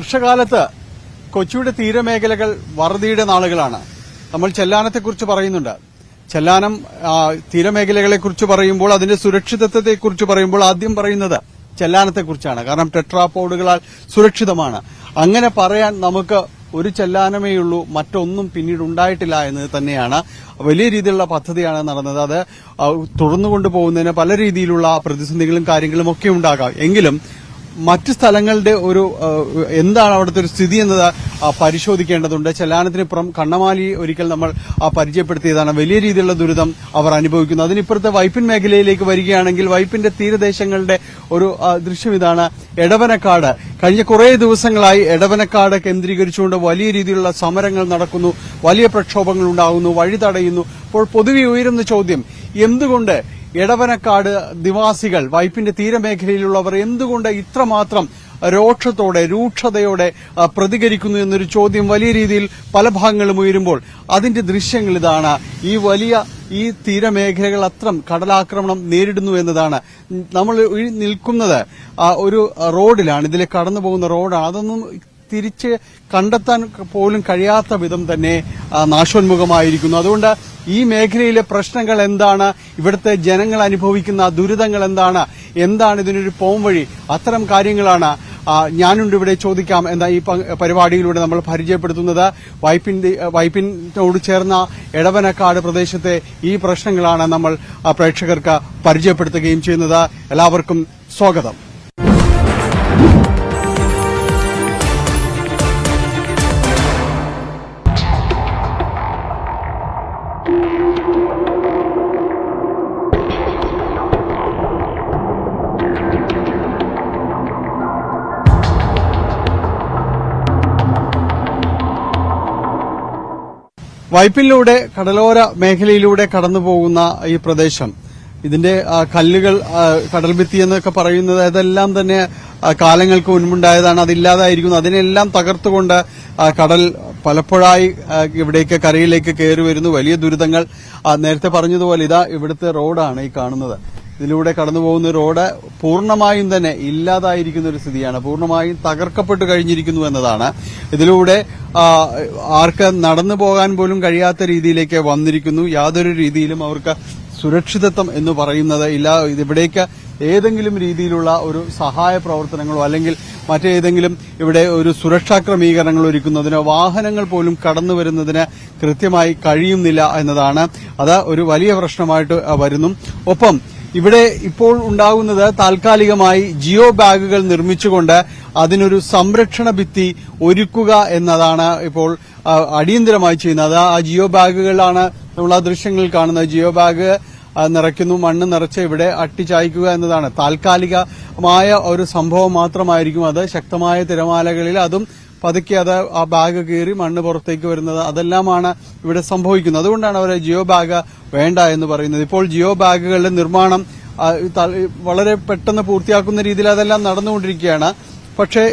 വർഷകാലത്ത് കൊച്ചിയുടെ തീരമേഖലകൾ വറുതിയുടെ നാളുകളാണ്. നമ്മൾ ചെല്ലാനത്തെക്കുറിച്ച് പറയുന്നുണ്ട്. ചെല്ലാനം തീരമേഖലകളെക്കുറിച്ച് പറയുമ്പോൾ അതിന്റെ സുരക്ഷിതത്വത്തെക്കുറിച്ച് പറയുമ്പോൾ ആദ്യം പറയുന്നത് ചെല്ലാനത്തെക്കുറിച്ചാണ്. കാരണം ടെട്രാപോഡുകളാൽ സുരക്ഷിതമാണ്. അങ്ങനെ പറയാൻ നമുക്ക് ഒരു ചെല്ലാനമേയുള്ളൂ മറ്റൊന്നും പിന്നീട് ഉണ്ടായിട്ടില്ല എന്നത് തന്നെയാണ് വലിയ രീതിയിലുള്ള പദ്ധതിയാണ് നടന്നത്. അത് തുടർന്നുകൊണ്ടുപോകുന്നതിന് തുടർന്നുകൊണ്ട് പല രീതിയിലുള്ള പ്രതിസന്ധികളും കാര്യങ്ങളും ഒക്കെ ഉണ്ടാകാം. എങ്കിലും മറ്റ് സ്ഥലങ്ങളുടെ ഒരു എന്താണ് അവിടുത്തെ ഒരു സ്ഥിതി എന്നത് പരിശോധിക്കേണ്ടതുണ്ട്. ചെല്ലാനത്തിനിപ്പുറം കണ്ണമാലി ഒരിക്കൽ നമ്മൾ പരിചയപ്പെടുത്തിയതാണ്. വലിയ രീതിയിലുള്ള ദുരിതം അവർ അനുഭവിക്കുന്നു. അതിനിപ്പുറത്തെ വൈപ്പിൻ മേഖലയിലേക്ക് വരികയാണെങ്കിൽ വൈപ്പിന്റെ തീരദേശങ്ങളുടെ ഒരു ദൃശ്യം ഇതാണ്. എടവനക്കാട്. കഴിഞ്ഞ കുറേ ദിവസങ്ങളായി എടവനക്കാട് കേന്ദ്രീകരിച്ചുകൊണ്ട് വലിയ രീതിയിലുള്ള സമരങ്ങൾ നടക്കുന്നു. വലിയ പ്രക്ഷോഭങ്ങൾ ഉണ്ടാകുന്നു. വഴി തടയുന്നു. അപ്പോൾ പൊതുവെ ഉയരുന്ന ചോദ്യം എന്തുകൊണ്ട് എടവനക്കാട് നിവാസികൾ വൈപ്പിന്റെ തീരമേഖലയിലുള്ളവർ എന്തുകൊണ്ട് ഇത്രമാത്രം രോക്ഷത്തോടെ രൂക്ഷതയോടെ പ്രതികരിക്കുന്നു എന്നൊരു ചോദ്യം വലിയ രീതിയിൽ പല ഭാഗങ്ങളും ഉയരുമ്പോൾ അതിന്റെ ദൃശ്യങ്ങൾ ഇതാണ്. ഈ വലിയ ഈ തീരമേഖലകൾ അത്രം കടലാക്രമണം നേരിടുന്നു എന്നതാണ്. നമ്മൾ നിൽക്കുന്നത് ഒരു റോഡിലാണ്. ഇതിലെ കടന്നു പോകുന്ന റോഡാണ്. അതൊന്നും തിരിച്ച് കണ്ടെത്താൻ പോലും കഴിയാത്ത വിധം തന്നെ നാശോന്മുഖമായിരിക്കുന്നു. അതുകൊണ്ട് ഈ മേഖലയിലെ പ്രശ്നങ്ങൾ എന്താണ്? ഇവിടുത്തെ ജനങ്ങൾ അനുഭവിക്കുന്ന ദുരിതങ്ങൾ എന്താണ്? എന്താണ് ഇതിനൊരു പോം വഴി? അത്തരം കാര്യങ്ങളാണ് ഞാനുണ്ട് ഇവിടെ ചോദിക്കാം എന്ന ഈ പരിപാടിയിലൂടെ നമ്മൾ പരിചയപ്പെടുത്തുന്നത്. വൈപ്പിന്റെ വൈപ്പിനോട് ചേർന്ന എടവനക്കാട് പ്രദേശത്തെ ഈ പ്രശ്നങ്ങളാണ് നമ്മൾ പ്രേക്ഷകർക്ക് പരിചയപ്പെടുത്തുകയും ചെയ്യുന്നത്. എല്ലാവർക്കും സ്വാഗതം. വൈപ്പിലൂടെ കടലോര മേഖലയിലൂടെ കടന്നുപോകുന്ന ഈ പ്രദേശം ഇതിന്റെ കല്ലുകൾ കടൽഭിത്തി എന്നൊക്കെ പറയുന്നത് അതെല്ലാം തന്നെ കാലങ്ങൾക്ക് മുൻപുണ്ടായതാണ്. അതില്ലാതായിരിക്കുന്നു. അതിനെല്ലാം തകർത്തുകൊണ്ട് കടൽ പലപ്പോഴായി ഇവിടേക്ക് കരയിലേക്ക് കയറി വരുന്നു. വലിയ ദുരിതങ്ങൾ നേരത്തെ പറഞ്ഞതുപോലെ ഇതാ ഇവിടുത്തെ റോഡാണ് ഈ കാണുന്നത്. ഇതിലൂടെ കടന്നു പോകുന്ന റോഡ് പൂർണമായും തന്നെ ഇല്ലാതായിരിക്കുന്ന ഒരു സ്ഥിതിയാണ്. പൂർണമായും തകർക്കപ്പെട്ടു കഴിഞ്ഞിരിക്കുന്നു എന്നതാണ്. ഇതിലൂടെ ആർക്ക് നടന്നു പോകാൻ പോലും കഴിയാത്ത രീതിയിലേക്ക് വന്നിരിക്കുന്നു. യാതൊരു രീതിയിലും അവർക്ക് സുരക്ഷിതത്വം എന്ന് പറയുന്നത് ഇല്ല. ഇവിടേക്ക് ഏതെങ്കിലും രീതിയിലുള്ള ഒരു സഹായ പ്രവർത്തനങ്ങളോ അല്ലെങ്കിൽ മറ്റേതെങ്കിലും ഇവിടെ ഒരു സുരക്ഷാ ക്രമീകരണങ്ങൾ ഒരുക്കുന്നതിനോ വാഹനങ്ങൾ പോലും കടന്നു വരുന്നതിന് കൃത്യമായി കഴിയുന്നില്ല എന്നതാണ്. അത് ഒരു വലിയ പ്രശ്നമായിട്ട് വരുന്നു. ഒപ്പം ഇവിടെ ഇപ്പോൾ ഉണ്ടാകുന്നത് താൽക്കാലികമായി ജിയോ ബാഗുകൾ നിർമ്മിച്ചുകൊണ്ട് അതിനൊരു സംരക്ഷണ ഭിത്തി ഒരുക്കുക എന്നതാണ് ഇപ്പോൾ അടിയന്തരമായി ചെയ്യുന്നത്. ആ ജിയോ ബാഗുകളാണ് നമ്മൾ ആ ദൃശ്യങ്ങളിൽ കാണുന്നത്. ജിയോ ബാഗ് നിറയ്ക്കുന്നു മണ്ണ് നിറച്ച് ഇവിടെ അട്ടിച്ചായ്ക്കുക എന്നതാണ്. താൽക്കാലികമായ ഒരു സംഭവം മാത്രമായിരിക്കും അത്. ശക്തമായ തിരമാലകളിൽ അതും പതുക്കെ അത് ആ ബാഗ് കീറി മണ്ണ് പുറത്തേക്ക് വരുന്നത് അതെല്ലാമാണ് ഇവിടെ സംഭവിക്കുന്നത്. അതുകൊണ്ടാണ് അവരെ ജിയോ ബാഗ് വേണ്ട എന്ന് പറയുന്നത്. ഇപ്പോൾ ജിയോ ബാഗുകളുടെ നിർമ്മാണം വളരെ പെട്ടെന്ന് പൂർത്തിയാക്കുന്ന രീതിയിൽ അതെല്ലാം നടന്നുകൊണ്ടിരിക്കുകയാണ്. പക്ഷേ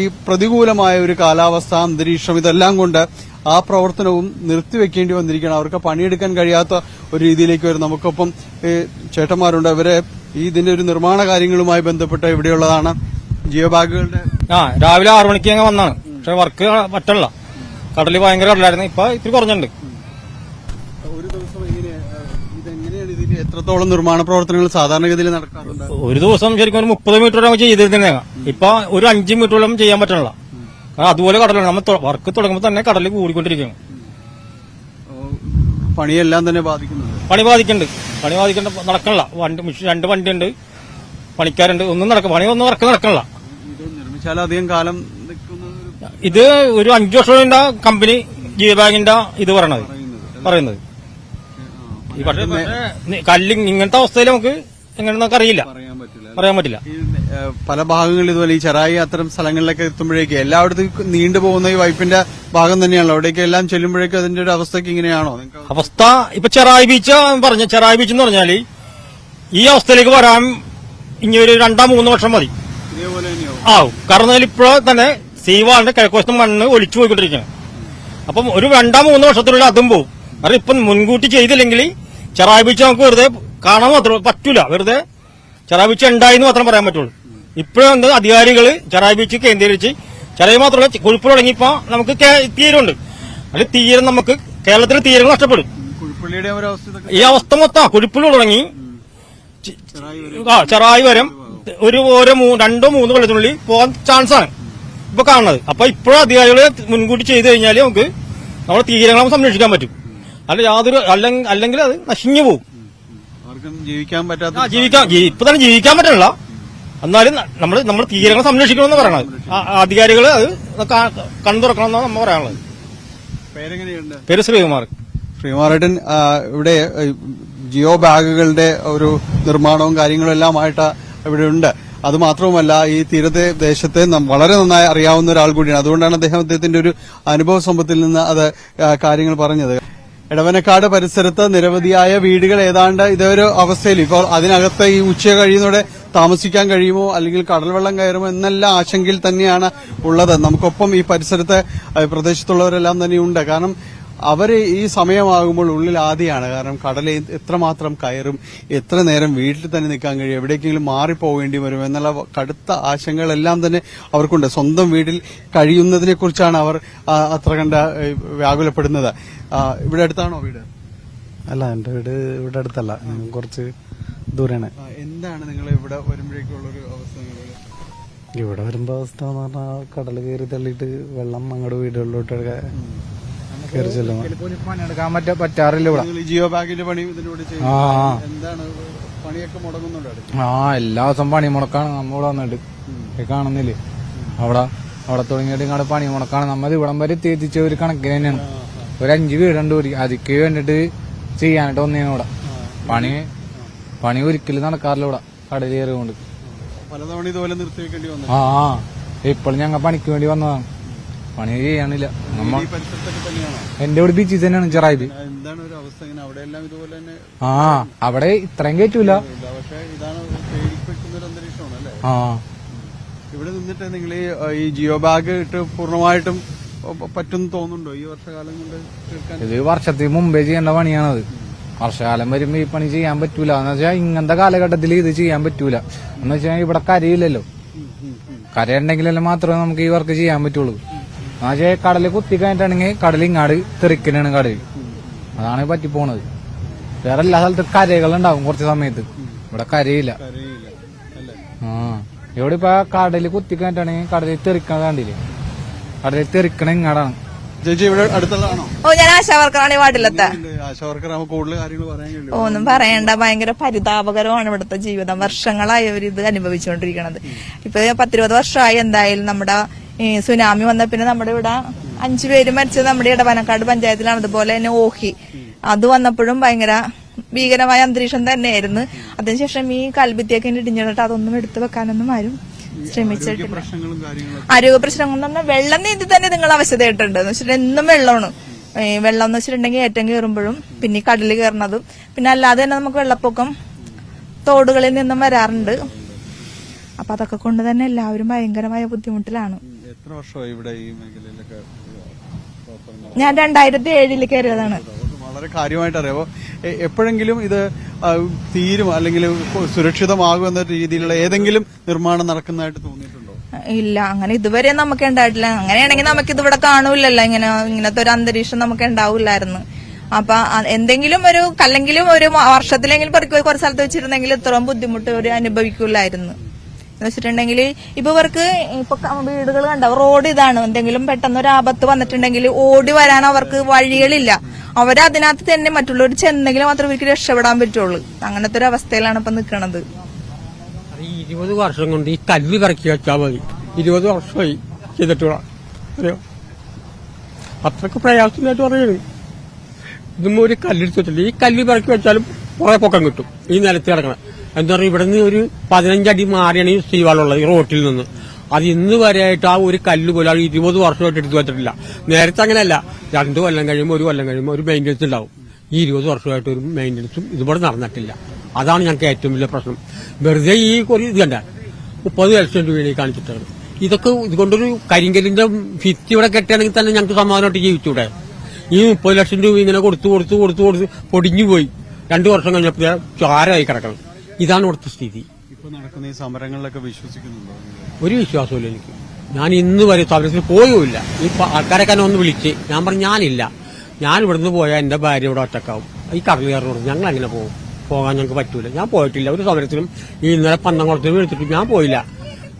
ഈ പ്രതികൂലമായ ഒരു കാലാവസ്ഥ അന്തരീക്ഷം ഇതെല്ലാം കൊണ്ട് ആ പ്രവർത്തനവും നിർത്തിവെക്കേണ്ടി വന്നിരിക്കുകയാണ്. അവർക്ക് പണിയെടുക്കാൻ കഴിയാത്ത ഒരു രീതിയിലേക്ക് വരും. നമുക്കൊപ്പം ചേട്ടന്മാരുണ്ട്. അവരെ ഈ ഇതിന്റെ ഒരു നിർമ്മാണ കാര്യങ്ങളുമായി ബന്ധപ്പെട്ട് ഇവിടെയുള്ളതാണ് ജിയോ ബാഗുകളുടെ ആ രാവിലെ ആറു മണിക്ക് ഞങ്ങൾ വന്നാണ്. പക്ഷെ വർക്ക് പറ്റണില്ല കടൽ ഭയങ്കര കടലായിരുന്നു. ഇപ്പൊ ഇത്തിരി കുറഞ്ഞിട്ടുണ്ട്. ഒരു ദിവസം ഇതെങ്ങനെയാണ് ഇതിന് എത്രത്തോളം നിർമ്മാണ പ്രവർത്തനങ്ങൾ സാധാരണഗതിയിൽ നടക്കാറുണ്ട്? ഒരു ദിവസം ശരിക്കും ഒരു മുപ്പത് നമുക്ക് ചെയ്തിരുന്നേ. ഇപ്പൊ ഒരു അഞ്ച് മീറ്ററോളം ചെയ്യാൻ പറ്റണില്ല. കാരണം അതുപോലെ കടലാണ്. നമ്മൾ വർക്ക് തുടങ്ങുമ്പോൾ തന്നെ കടൽ കൂടിക്കൊണ്ടിരിക്കുകയാണ്. പണിയെല്ലാം തന്നെ ബാധിക്കുന്നുണ്ട്. പണി ബാധിക്കുന്നുണ്ട്. പണി ബാധിക്കേണ്ട നടക്കണില്ല. വണ്ടി രണ്ട് വണ്ടിയുണ്ട്. പണിക്കാരുണ്ട്. ഒന്നും നടക്കും പണി ഒന്നും വർക്ക് നടക്കണില്ല. ഇത് നിർമ്മിച്ചാൽ അധികം കാലം ഇത് ഒരു അഞ്ചു വർഷം കമ്പനി ജിയോ ബാങ്കിന്റെ ഇത് പറയണത്. പറയുന്നത്. ഈ പക്ഷേ പക്ഷേ കല്ല് ഇങ്ങനത്തെ അവസ്ഥയിൽ നമുക്ക് എങ്ങനെ നമുക്ക് അറിയില്ല. പറയാൻ പറ്റില്ല പല ഭാഗങ്ങളിൽ ഇതുപോലെ ഈ ചെറായി അത്തരം സ്ഥലങ്ങളിലൊക്കെ എത്തുമ്പോഴേക്ക് എല്ലായിടത്തും നീണ്ടു പോകുന്ന ഈ വൈപ്പിന്റെ ഭാഗം തന്നെയാണല്ലോ. അവിടേക്ക് എല്ലാം ചെല്ലുമ്പോഴേക്കും അതിന്റെ ഒരു അവസ്ഥയ്ക്ക് ഇങ്ങനെയാണോ? അവസ്ഥ ഇപ്പൊ ചെറായി ബീച്ച് പറഞ്ഞ. ചെറായി ബീച്ച് എന്ന് പറഞ്ഞാൽ ഈ അവസ്ഥയിലേക്ക് വരാൻ ഇനി ഒരു രണ്ടാം മൂന്ന് വർഷം മതി. ആവും. കാരണം ഇപ്പോൾ തന്നെ സീവാളിന്റെ കിഴക്കുവശത്ത് മണ്ണ് ഒലിച്ചു പോയിക്കൊണ്ടിരിക്കുന്നത് അപ്പം ഒരു രണ്ടാം മൂന്നോ വർഷത്തിനുള്ളിൽ അതും പോകും കാരണം ഇപ്പം മുൻകൂട്ടി ചെയ്തില്ലെങ്കിൽ ചെറായി ബീച്ച് നമുക്ക് വെറുതെ കാണാൻ മാത്രമേ പറ്റൂല. വെറുതെ ചെറായി ബീച്ച് ഉണ്ടായി എന്ന് മാത്രം പറയാൻ പറ്റുള്ളൂ. ഇപ്പോഴും എന്ത് അധികാരികൾ ചെറായി ബീച്ച് കേന്ദ്രീകരിച്ച് ചെറിയ മാത്രമല്ല കൊഴുപ്പ് തുടങ്ങിയപ്പോ നമുക്ക് തീരുണ്ട്. തീരമുണ്ട് അതിൽ തീരം നമുക്ക് കേരളത്തിലെ തീരം നഷ്ടപ്പെടും. ഈ അവസ്ഥ മൊത്തം കൊഴുപ്പിൽ തുടങ്ങി. ആ ചെറായി വരം ഒരു ഓരോ രണ്ടോ മൂന്നോ കൊല്ലത്തിനുള്ളിൽ പോകാൻ ചാൻസാണ് ഇപ്പൊ കാണുന്നത്. അപ്പൊ ഇപ്പോഴും അധികാരികൾ മുൻകൂട്ടി ചെയ്തു കഴിഞ്ഞാൽ നമുക്ക് നമ്മുടെ നമുക്ക് സംരക്ഷിക്കാൻ പറ്റും. അല്ല യാതൊരു അല്ലെങ്കിൽ അത് നശിഞ്ഞു പോകും ജീവിക്കാൻ പറ്റാത്ത ജീവിക്കാൻ ഇപ്പൊ തന്നെ ജീവിക്കാൻ പറ്റണില്ല. എന്നാലും നമ്മൾ നമ്മുടെ തീരങ്ങൾ സംരക്ഷിക്കണമെന്ന് പറയണത്. അധികാരികൾ അത് കണ്ടുറക്കണം തുറക്കണമെന്നാണ് നമ്മൾ പറയാനുള്ളത്. പേര് ശ്രീകുമാർ. ശ്രീകുമാറേട്ടൻ ഇവിടെ ജിയോ ബാഗുകളുടെ ഒരു നിർമ്മാണവും കാര്യങ്ങളും എല്ലാമായിട്ട് ഇവിടെ ഉണ്ട്. അത് മാത്രവുമല്ല ഈ തീരത്തെ ദേശത്തെ വളരെ നന്നായി അറിയാവുന്ന ഒരാൾ കൂടിയാണ്. അതുകൊണ്ടാണ് അദ്ദേഹം അദ്ദേഹത്തിന്റെ ഒരു അനുഭവ സമ്പത്തിൽ നിന്ന് അത് കാര്യങ്ങൾ പറഞ്ഞത്. ഇടവനക്കാട് പരിസരത്ത് നിരവധിയായ വീടുകൾ ഏതാണ്ട് ഇതൊരു അവസ്ഥയിൽ ഇപ്പോൾ അതിനകത്ത് ഈ ഉച്ച കഴിയുന്നതോടെ താമസിക്കാൻ കഴിയുമോ അല്ലെങ്കിൽ കടൽ വെള്ളം കയറുമോ എന്നെല്ലാം ആശങ്കയിൽ തന്നെയാണ് ഉള്ളത്. നമുക്കൊപ്പം ഈ പരിസരത്തെ പ്രദേശത്തുള്ളവരെല്ലാം തന്നെയുണ്ട്. കാരണം അവർ ഈ സമയമാകുമ്പോൾ ഉള്ളിൽ ആദ്യമാണ്. കാരണം കടൽ എത്രമാത്രം കയറും എത്ര നേരം വീട്ടിൽ തന്നെ നിൽക്കാൻ കഴിയും എവിടേക്കെങ്കിലും മാറിപ്പോവേണ്ടി വരും എന്നുള്ള കടുത്ത ആശങ്കകളെല്ലാം തന്നെ അവർക്കുണ്ട്. സ്വന്തം വീട്ടിൽ കഴിയുന്നതിനെ കുറിച്ചാണ് അവർ അത്ര കണ്ട വ്യാകുലപ്പെടുന്നത്. ഇവിടെ അടുത്താണോ വീട്? അല്ല എന്റെ വീട് ഇവിടെ അടുത്തല്ല. കുറച്ച് ദൂരെയാണ്. എന്താണ് നിങ്ങൾ ഇവിടെ വരുമ്പോഴേക്കുള്ളൊരു അവസ്ഥ? ഇവിടെ വരുമ്പോ അവസ്ഥ എന്ന് പറഞ്ഞാൽ കടൽ കയറി തള്ളിയിട്ട് വെള്ളം അങ്ങോട്ട് വീടുകളിലോട്ടൊക്കെ കയറി ചെല്ലുന്നു പണിയെടുക്കാൻ പറ്റ പറ്റാറില്ല ഇവിടെ. ജിയോ ബാഗിന്റെ പണി ചെയ്യുന്നു. ആ. എന്താണ് പണിയൊക്കെ മുടങ്ങുന്നുണ്ടോ ആ എല്ലാ ദിവസം പണി മുടക്കാണ്. നമ്മളിവിടെ വന്നിട്ട്. കാണുന്നില്ലേ? അവിടെ അവിടെ തുടങ്ങിയിട്ട് ഇങ്ങോട്ട് പണി മുടക്കാണ്. നമ്മൾ ഇവിടം വരെ തീർച്ച ഒരു കണക്കിന് തന്നെയാണ്. ഒരു അഞ്ച് വീടുണ്ട് ഒരു അതിക്ക് വേണ്ടിട്ട് ചെയ്യാനായിട്ട് ഒന്നേനും ഇവിടെ. പണി പണി ഒരിക്കലും നടക്കാറില്ല ഇവിടെ. കടൽ കയറിക്കൊണ്ട്. പലതവണ ഇതുപോലെ നിർത്തിവെക്കേണ്ടി വന്നു. ആ ആ. ഇപ്പോൾ ഞങ്ങൾ പണിക്ക് വേണ്ടി വന്നതാണ്. പണി ചെയ്യാനില്ല നമ്മ എന്റെ ഇവിടെ ബീച്ചിൽ തന്നെയാണ് ചെറായി ആ, എന്താണ് ഒരു അവസ്ഥ? ഇങ്ങനെ അവിടെ എല്ലാം ഇതുപോലെ തന്നെ ആ അവിടെ ഇത്രയും കയറ്റൂല ഇല്ല പക്ഷെ ഇതാണ് പേടിപ്പിക്കുന്ന ഒരു അന്തരീക്ഷമാണ് അല്ലേ? ആ. ഇവിടെ നിന്നിട്ട് നിങ്ങൾ ഈ ജിയോ ബാഗ് ഇട്ട് പൂർണമായിട്ടും പറ്റും തോന്നുന്നുണ്ടോ? ഈ വർഷകാലം കൊണ്ട് തീർക്കാൻ? ഇത് വർഷത്തിൽ മുമ്പേ ചെയ്യേണ്ട പണിയാണത്. വർഷകാലം വരുമ്പോ ഈ പണി ചെയ്യാൻ പറ്റൂല. എന്ന് വെച്ചാൽ ഇങ്ങനത്തെ കാലഘട്ടത്തിൽ ഇത് ചെയ്യാൻ പറ്റൂല. എന്ന് വെച്ചാൽ ഇവിടെ കരയില്ലല്ലോ. കരയുണ്ടെങ്കിലല്ലേ മാത്രമേ നമുക്ക് ഈ വർക്ക് ചെയ്യാൻ പറ്റുള്ളൂ. വെച്ചാൽ കടൽ കുത്തി കഴിഞ്ഞിട്ടാണെങ്കിൽ കടൽ ഇങ്ങാട് തെറിക്കനാണ് കടൽ അതാണ് പറ്റിപ്പോണത് വേറെ എല്ലാ സ്ഥലത്തും കരകളുണ്ടാവും കുറച്ച് സമയത്ത്. ഇവിടെ കരയില്ല. ആ. ഇവിടെ ഇപ്പൊ കടൽ കുത്തി കഴിഞ്ഞിട്ടാണെങ്കിൽ കടലിൽ തെറിക്കാൻ കണ്ടില്ലേ? കടലിൽ തെറിക്കണ ഇങ്ങാടാണ്. ചേച്ചി ഇവിടെ അടുത്തുള്ളതാണോ? ഓ ഞാൻ ആശാവർക്കറാണ് ഈ വാർഡിലത്തെ. ആശാവർക്കർ നമുക്ക് കൂടുതൽ കാര്യങ്ങൾ പറയാൻ കഴിയും ഒന്നും പറയണ്ട. ഭയങ്കര പരിതാപകരമാണ് ഇവിടുത്തെ ജീവിതം. വർഷങ്ങളായി അവർ ഇത് അനുഭവിച്ചുകൊണ്ടിരിക്കുന്നത് ഇപ്പൊ പത്തിരുപത് വർഷമായി എന്തായാലും നമ്മുടെ ഈ സുനാമി വന്ന പിന്നെ നമ്മുടെ ഇവിടെ അഞ്ചു പേര് മരിച്ചത് നമ്മുടെ ഇടവനക്കാട് പഞ്ചായത്തിലാണ്. അതുപോലെ തന്നെ ഓഹി. അത് വന്നപ്പോഴും ഭയങ്കര ഭീകരമായ അന്തരീക്ഷം തന്നെയായിരുന്നു. അതിനുശേഷം ഈ കൽബിത്തിയൊക്കെ ഇടിഞ്ഞിട്ട് അതൊന്നും എടുത്തു വെക്കാനൊന്നും ആരും ശ്രമിച്ചിട്ടില്ല. കാര്യങ്ങളും ആരോഗ്യ പ്രശ്നങ്ങളും എന്ന് പറഞ്ഞാൽ വെള്ളം നീന്തി തന്നെ നിങ്ങൾ അവശതയായിട്ടുണ്ട്. എന്ന് വെച്ചിട്ടുണ്ടെങ്കിൽ എന്നും വെള്ളമാണ്. ഈ വെള്ളം എന്ന് വെച്ചിട്ടുണ്ടെങ്കിൽ ഏറ്റവും കയറുമ്പോഴും പിന്നെ ഈ കടലിൽ കയറുന്നതും. പിന്നെ അല്ലാതെ തന്നെ നമുക്ക് വെള്ളപ്പൊക്കം തോടുകളിൽ നിന്നും വരാറുണ്ട്. അപ്പൊ അതൊക്കെ കൊണ്ട് തന്നെ എല്ലാവരും ഭയങ്കരമായ ബുദ്ധിമുട്ടിലാണ്. എത്ര വർഷമായി ഇവിടെ ഈ മേഖലയിലൊക്കെ ഞാൻ രണ്ടായിരത്തി ഏഴിൽ കയറിയതാണ്. വളരെ കാര്യമായിട്ട് അറിയാം. എപ്പോഴെങ്കിലും ഇത് തീരും അല്ലെങ്കിൽ സുരക്ഷിതമാകും എന്ന രീതിയിലുള്ള ഏതെങ്കിലും നിർമ്മാണം നടക്കുന്നതായിട്ട് തോന്നിയിട്ടുണ്ടോ? ഇല്ല അങ്ങനെ ഇതുവരെ നമുക്ക് ഉണ്ടായിട്ടില്ല. അങ്ങനെയാണെങ്കിൽ നമുക്ക് ഇതിവിടെ കാണൂലല്ലോ ഇങ്ങനെ ഇങ്ങനത്തെ ഒരു അന്തരീക്ഷം നമുക്ക് ഉണ്ടാവില്ലായിരുന്നു. അപ്പൊ എന്തെങ്കിലും ഒരു കല്ലെങ്കിലും ഒരു വർഷത്തിലെങ്കിലും കുറച്ച് സ്ഥലത്ത് വെച്ചിരുന്നെങ്കിൽ ഇത്രയും ബുദ്ധിമുട്ട് ഒരു അനുഭവിക്കൂലായിരുന്നു. എന്ന് വെച്ചിട്ടുണ്ടെങ്കിൽ ഇപ്പൊ ഇവർക്ക് ഇപ്പൊ വീടുകൾ കണ്ട? റോഡ് ഇതാണ്. എന്തെങ്കിലും പെട്ടെന്ന് ഒരു ആപത്ത് വന്നിട്ടുണ്ടെങ്കിൽ ഓടി വരാൻ അവർക്ക് വഴികളില്ല. അവരതിനകത്ത് തന്നെ മറ്റുള്ളവർ ചെന്നെങ്കിലും മാത്രമേ ഇവർക്ക് രക്ഷപ്പെടാൻ പറ്റുള്ളൂ. അങ്ങനത്തെ ഒരു അവസ്ഥയിലാണ് ഇപ്പൊ ഈ ഇരുപത് വർഷം കൊണ്ട് ഈ കല്ല് ഇറക്കി വെച്ചാൽ മതി. ഇരുപത് വർഷമായി ചെയ്തിട്ടുള്ള അത്രയ്ക്ക് പ്രയാസമായിട്ട് പറയുന്നു ഇതും ഒരു കല്ലെടുത്ത് വെച്ചില്ല ഈ കല്ല് ഇറക്കി വെച്ചാലും കുറെ പൊക്കം കിട്ടും. ഈ നിലത്തിറങ്ങണം എന്താ പറയുക ഇവിടെ നിന്ന് ഒരു പതിനഞ്ചടി മാറിയാണ് ഈ സ്ത്രീവാളുള്ളത് ഈ റോട്ടിൽ നിന്ന്. അത് ഇന്ന് വരെയായിട്ട് ആ ഒരു കല്ല് പോലും ആ ഇരുപത് വർഷമായിട്ട് എടുത്തു വെച്ചിട്ടില്ല. നേരത്തെ അങ്ങനെയല്ല. രണ്ട് കൊല്ലം കഴിയുമ്പോൾ ഒരു കൊല്ലം കഴിയുമ്പോൾ ഒരു മെയിന്റനൻസ് ഉണ്ടാവും. ഈ ഇരുപത് വർഷമായിട്ട് ഒരു മെയിന്റനൻസും ഇതുപോലെ നടന്നിട്ടില്ല. അതാണ് ഞങ്ങൾക്ക് ഏറ്റവും വലിയ പ്രശ്നം. വെറുതെ ഈ ഒരു ഇത് കണ്ട മുപ്പത് ലക്ഷം രൂപയാണ് ഈ കാണിച്ചിട്ടാണ് ഇതൊക്കെ ഇതുകൊണ്ടൊരു കരിങ്കലിന്റെ ഭിത്തി ഇവിടെ കെട്ടുകയാണെങ്കിൽ തന്നെ ഞങ്ങൾക്ക് സമാധാനമായിട്ട് ജീവിച്ചൂടെ? ഈ മുപ്പത് ലക്ഷം രൂപ ഇങ്ങനെ കൊടുത്തു കൊടുത്തു കൊടുത്തു കൊടുത്ത് പൊടിഞ്ഞു പോയി രണ്ടു വർഷം കഴിഞ്ഞപ്പോൾ ചാരമായി കിടക്കണം. ഇതാണ് ഇവിടുത്തെ സ്ഥിതി. ഇപ്പൊ നടക്കുന്ന ഈ സമരങ്ങളിലൊക്കെ വിശ്വസിക്കുന്നുണ്ടോ? ഒരു വിശ്വാസമില്ല എനിക്ക്. ഞാൻ ഇന്ന് വരെ സമരത്തിൽ പോയുമില്ല. ഈ ആൾക്കാരൊക്കെ ഒന്ന് വിളിച്ച്. ഞാൻ പറഞ്ഞു ഞാനില്ല. ഞാൻ ഇവിടുന്ന് പോയാൽ എന്റെ ഭാര്യ ഇവിടെ ഒറ്റക്കാവും. ഈ കടൽ കയറുന്നു ഞങ്ങൾ അങ്ങനെ പോകും. പോകാൻ ഞങ്ങൾക്ക് പറ്റൂല. ഞാൻ പോയിട്ടില്ല. ഒരു സമരത്തിലും ഈ ഇന്നലെ പന്തംകുളത്തിൽ എടുത്തിട്ട് ഞാൻ പോയില്ല.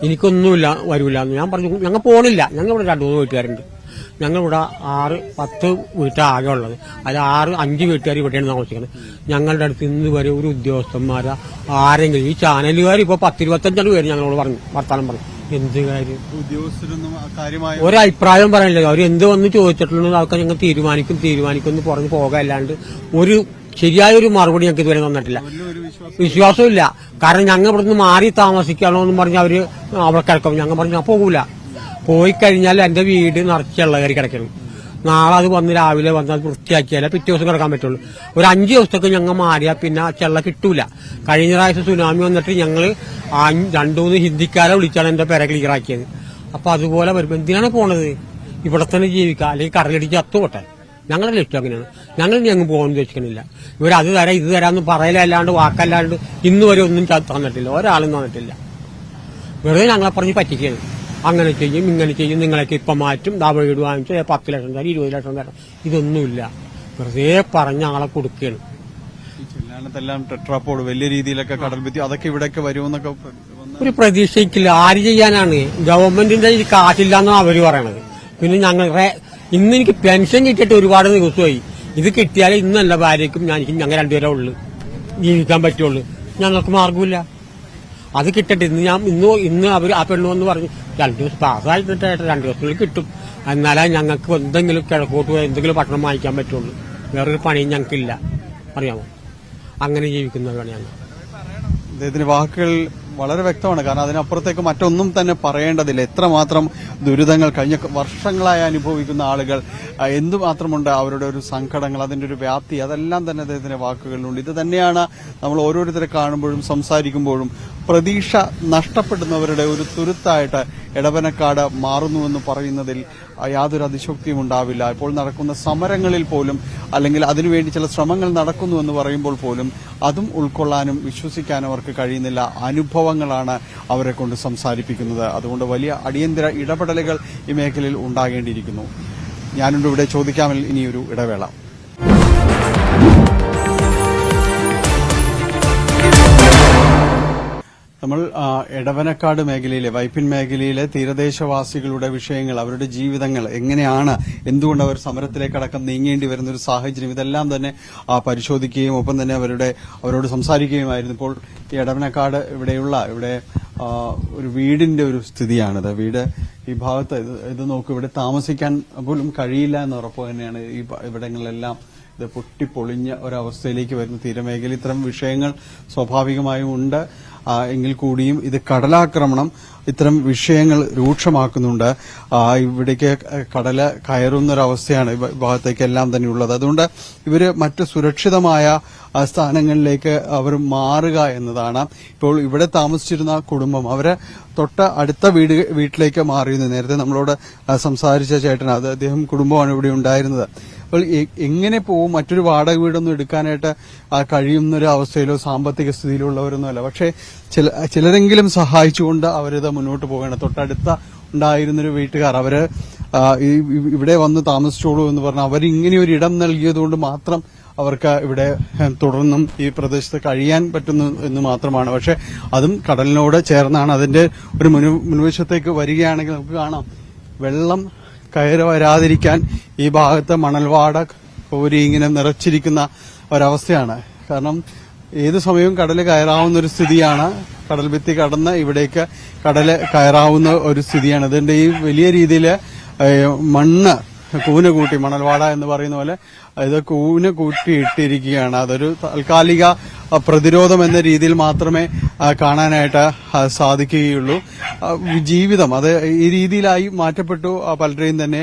എനിക്കൊന്നുമില്ല വരൂല എന്ന് ഞാൻ പറഞ്ഞു. ഞങ്ങൾ പോണില്ല. ഞങ്ങൾ ഇവിടെ രണ്ടു മൂന്ന് വീട്ടുകാരുണ്ട്. ഞങ്ങളിവിടെ ആറ് പത്ത് വീട്ടാകെ ഉള്ളത്. അത് ആറ് അഞ്ച് വീട്ടുകാർ ഇവിടെയാണ് താമസിക്കുന്നത്. ഞങ്ങളുടെ അടുത്ത് ഇന്ന് വരെ ഒരു ഉദ്യോഗസ്ഥന്മാരെ ആരെങ്കിലും ഈ ചാനലുകാർ ഇപ്പൊ പത്തിരുപത്തഞ്ചാണ് പേര് ഞങ്ങളോട് പറഞ്ഞു വർത്താനം പറഞ്ഞു. എന്ത് കാര്യം? ഉദ്യോഗസ്ഥരൊന്നും ഒരു ഒരഭിപ്രായം പറയാനില്ല അവർ എന്ത് വന്ന് ചോദിച്ചിട്ടുണ്ടെന്ന് അതൊക്കെ ഞങ്ങൾ തീരുമാനിക്കും തീരുമാനിക്കും എന്ന് പറഞ്ഞു പോകാല്ലാണ്ട് ഒരു ശരിയായ ഒരു മറുപടി ഞങ്ങൾക്ക് ഇതുവരെ തന്നിട്ടില്ല. വിശ്വാസമില്ല കാരണം ഞങ്ങൾ ഇവിടുന്ന് മാറി താമസിക്കണോ എന്ന് പറഞ്ഞ് അവർ അവിടെ കിടക്കും. ഞങ്ങൾ പറഞ്ഞു ഞാൻ പോകൂല. പോയി കഴിഞ്ഞാൽ എന്റെ വീട് നിറച്ച് കയറി കിടക്കണം. നാളെ അത് വന്ന് രാവിലെ വന്ന് അത് വൃത്തിയാക്കിയാലേ പിറ്റേ ദിവസം കിടക്കാൻ പറ്റുള്ളൂ. ഒരു അഞ്ച് ദിവസത്തേക്ക് ഞങ്ങൾ മാറിയാൽ പിന്നെ ആ ചെള്ള കിട്ടൂല. കഴിഞ്ഞ പ്രാവശ്യം സുനാമി വന്നിട്ട് ഞങ്ങൾ രണ്ടു മൂന്ന് ഹിന്ദിക്കാരെ വിളിച്ചാണ് എന്റെ പേരെ ക്ലിയറാക്കിയത് അപ്പൊ അതുപോലെ വരുമ്പോ എന്തിനാണ് പോണത്? ഇവിടെ തന്നെ ജീവിക്കുക അല്ലെങ്കിൽ കടലടിച്ച് അത്തുപോട്ടെ ഞങ്ങളുടെ ലക്ഷ്യം അങ്ങനെയാണ്. ഞങ്ങൾ ഇനി അങ്ങ് പോകാൻ ഉദ്ദേശിക്കണില്ല. ഇവർ അത് തരാം ഇത് തരാന്ന് പറയലല്ലാണ്ട് വാക്കല്ലാണ്ട് ഇന്നുവരെ ഒന്നും തന്നിട്ടില്ല. ഒരാളും തന്നിട്ടില്ല. വെറുതെ ഞങ്ങളെ പറഞ്ഞ് പറ്റിക്കുകയാണ്. അങ്ങനെ ചെയ്യും ഇങ്ങനെ ചെയ്യും നിങ്ങളൊക്കെ ഇപ്പം മാറ്റും ദാ വീട് വാങ്ങിച്ചു പത്ത് ലക്ഷം തരാം ഇരുപത് ലക്ഷം തരാം. ഇതൊന്നുമില്ല. വെറുതെ പറഞ്ഞ് ഞങ്ങളെ കൊടുക്കുകയാണ്. ചെല്ലാനത്തെല്ലാം വലിയ രീതിയിലൊക്കെ കടൽ ഭിത്തി അതൊക്കെ ഇവിടെയൊക്കെ വരുമെന്നൊക്കെ ഒരു പ്രതീക്ഷയ്ക്കില്ല. ആര് ചെയ്യാനാണ്? ഗവൺമെന്റിന്റെ ഈ കാശില്ലാന്നാണ് അവർ പറയണത്. പിന്നെ ഞങ്ങൾ ഇന്ന് എനിക്ക് പെൻഷൻ കിട്ടിയിട്ട് ഒരുപാട് ദിവസമായി. ഇത് കിട്ടിയാലേ ഇന്നല്ല ഭാര്യയ്ക്കും ഞാൻ ഞങ്ങൾ രണ്ടുപേരെ ഉള്ളു. ജീവിക്കാൻ പറ്റുള്ളൂ. ഞങ്ങൾക്ക് മാർഗമില്ല അത് കിട്ടട്ടെ. ഇന്ന് ഞാൻ ഇന്ന് ഇന്ന് അവർ ആ പെണ്ണു എന്ന് പറഞ്ഞു രണ്ടു ദിവസം പാസ്സായിട്ട് രണ്ടു ദിവസത്തിനുള്ളിൽ കിട്ടും. എന്നാലേ ഞങ്ങൾക്ക് എന്തെങ്കിലും കിഴക്കോട്ട് പോയി എന്തെങ്കിലും ഭക്ഷണം വാങ്ങിക്കാൻ പറ്റുള്ളൂ. വേറൊരു പണിയും ഞങ്ങൾക്കില്ല. അറിയാമോ? അങ്ങനെ ജീവിക്കുന്നവരാണ് ഞങ്ങൾ. അദ്ദേഹത്തിന്റെ വാക്കുകൾ വളരെ വ്യക്തമാണ്. കാരണം അതിനപ്പുറത്തേക്ക് മറ്റൊന്നും തന്നെ പറയേണ്ടതില്ല. എത്രമാത്രം ദുരിതങ്ങൾ കഴിഞ്ഞ വർഷങ്ങളായി അനുഭവിക്കുന്ന ആളുകൾ എന്തുമാത്രമുണ്ട് അവരുടെ ഒരു സങ്കടങ്ങൾ അതിന്റെ ഒരു വ്യാപ്തി അതെല്ലാം തന്നെ അദ്ദേഹത്തിന്റെ വാക്കുകളിലുണ്ട്. ഇത് തന്നെയാണ് നമ്മൾ ഓരോരുത്തരെ കാണുമ്പോഴും സംസാരിക്കുമ്പോഴും പ്രതീക്ഷ നഷ്ടപ്പെടുന്നവരുടെ ഒരു തുരുത്തായിട്ട് എടവനക്കാട് മാറുന്നുവെന്ന് പറയുന്നതിൽ യാതൊരു അതിശോക്തിയും ഉണ്ടാവില്ല. ഇപ്പോൾ നടക്കുന്ന സമരങ്ങളിൽ പോലും അല്ലെങ്കിൽ അതിനുവേണ്ടി ചില ശ്രമങ്ങൾ നടക്കുന്നു എന്ന് പറയുമ്പോൾ പോലും അതും ഉൾക്കൊള്ളാനും വിശ്വസിക്കാനും അവർക്ക് കഴിയുന്നില്ല. അനുഭവങ്ങളാണ് അവരെ കൊണ്ട് സംസാരിപ്പിക്കുന്നത്. അതുകൊണ്ട് വലിയ അടിയന്തര ഇടപെടലുകൾ ഈ മേഖലയിൽ ഉണ്ടാകേണ്ടിയിരിക്കുന്നു. ഞാനുണ്ട് ഇവിടെ ഇനിയൊരു ഇടവേള. നമ്മൾ എടവനക്കാട് മേഖലയിലെ വൈപ്പിൻ മേഖലയിലെ തീരദേശവാസികളുടെ വിഷയങ്ങൾ അവരുടെ ജീവിതങ്ങൾ എങ്ങനെയാണ് എന്തുകൊണ്ട് അവർ സമരത്തിലേക്കടക്കം നീങ്ങേണ്ടി വരുന്ന ഒരു സാഹചര്യം ഇതെല്ലാം തന്നെ പരിശോധിക്കുകയും ഒപ്പം തന്നെ അവരുടെ അവരോട് സംസാരിക്കുകയുമായിരുന്നു. ഇപ്പോൾ ഈ എടവനക്കാട് ഇവിടെയുള്ള ഇവിടെ ഒരു വീടിന്റെ ഒരു സ്ഥിതിയാണിത്. വീട് ഈ ഭാഗത്ത് ഇത് നോക്കൂ ഇവിടെ താമസിക്കാൻ പോലും കഴിയില്ല എന്ന ഉറപ്പ് തന്നെയാണ് ഈ ഇവിടങ്ങളിലെല്ലാം ഇത് പൊട്ടിപ്പൊളിഞ്ഞ ഒരവസ്ഥയിലേക്ക് വരുന്ന തീരമേഖല. ഇത്തരം വിഷയങ്ങൾ സ്വാഭാവികമായും ഉണ്ട്. എങ്കിൽ കൂടിയും ഇത് കടലാക്രമണം ഇത്തരം വിഷയങ്ങൾ രൂക്ഷമാക്കുന്നുണ്ട്. ഇവിടേക്ക് കടല കയറുന്നൊരവസ്ഥയാണ് ഭാഗത്തേക്കെല്ലാം തന്നെ ഉള്ളത്. അതുകൊണ്ട് ഇവർ മറ്റ് സുരക്ഷിതമായ സ്ഥാനങ്ങളിലേക്ക് അവർ മാറുക എന്നതാണ്. ഇപ്പോൾ ഇവിടെ താമസിച്ചിരുന്ന കുടുംബം അവരെ തൊട്ട അടുത്ത വീട് വീട്ടിലേക്ക് മാറിയിരുന്നു നേരത്തെ നമ്മളോട് സംസാരിച്ച ചേട്ടൻ അത് അദ്ദേഹം കുടുംബമാണ് ഇവിടെ ഉണ്ടായിരുന്നത്. അപ്പോൾ എങ്ങനെ പോവും? മറ്റൊരു വാടക വീടൊന്നും എടുക്കാനായിട്ട് ആ, കഴിയുന്ന ഒരു അവസ്ഥയിലോ സാമ്പത്തിക സ്ഥിതിയിലോ അല്ല പക്ഷേ ചില ചിലരെങ്കിലും സഹായിച്ചുകൊണ്ട് അവരിത് മുന്നോട്ട് പോകണം തൊട്ടടുത്ത ഉണ്ടായിരുന്നൊരു വീട്ടുകാർ അവർ ഇവിടെ വന്ന് താമസിച്ചോളൂ എന്ന് പറഞ്ഞാൽ അവരിങ്ങനെ ഒരു ഇടം നൽകിയതുകൊണ്ട് മാത്രം അവർക്ക് ഇവിടെ തുടർന്നും ഈ പ്രദേശത്ത് കഴിയാൻ പറ്റുന്നു എന്ന് മാത്രമാണ്. പക്ഷെ അതും കടലിനോട് ചേർന്നാണ്. അതിന്റെ ഒരു മുൻ മുൻവശത്തേക്ക് വരികയാണെങ്കിൽ നമുക്ക് കാണാം. വെള്ളം കയറി വരാതിരിക്കാൻ ഈ ഭാഗത്ത് മണൽവാട കോരി ഇങ്ങനെ നിറച്ചിരിക്കുന്ന ഒരവസ്ഥയാണ്. കാരണം ഏത് സമയവും കടൽ കയറാവുന്ന ഒരു സ്ഥിതിയാണ്. കടൽ ഭിത്തി കടന്ന് ഇവിടേക്ക് കടൽ കയറാവുന്ന ഒരു സ്ഥിതിയാണ്. ഇതിന്റെ ഈ വലിയ രീതിയിൽ മണ്ണ് കൂന കൂട്ടി മണൽവാട എന്ന് പറയുന്ന പോലെ ഇത് കൂന കൂട്ടി ഇട്ടിരിക്കുകയാണ്. അതൊരു താൽക്കാലിക പ്രതിരോധം എന്ന രീതിയിൽ മാത്രമേ കാണാനായിട്ട് സാധിക്കുകയുള്ളൂ. ജീവിതം അത് ഈ രീതിയിലായി മാറ്റപ്പെട്ടു പലരെയും തന്നെ